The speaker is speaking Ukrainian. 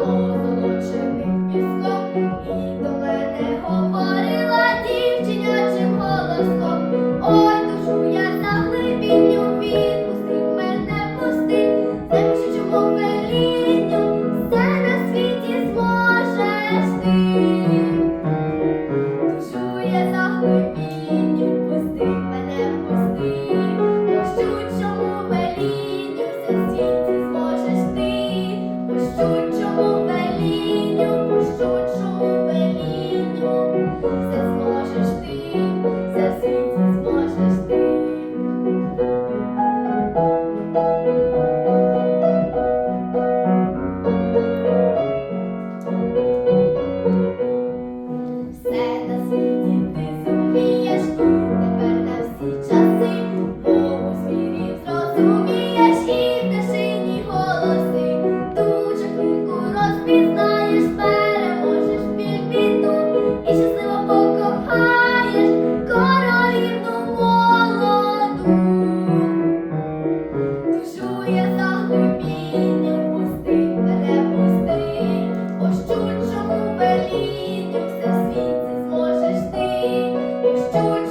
Oh. розумієш і те сині голоси, ту чаклунку розпізнаєш, переможеш біль біду і щасливо покохаєш королівну молоду. Душу я за глибінням пусти, не пусти, ось чучому велінню все в світі зможеш ти, ось чуть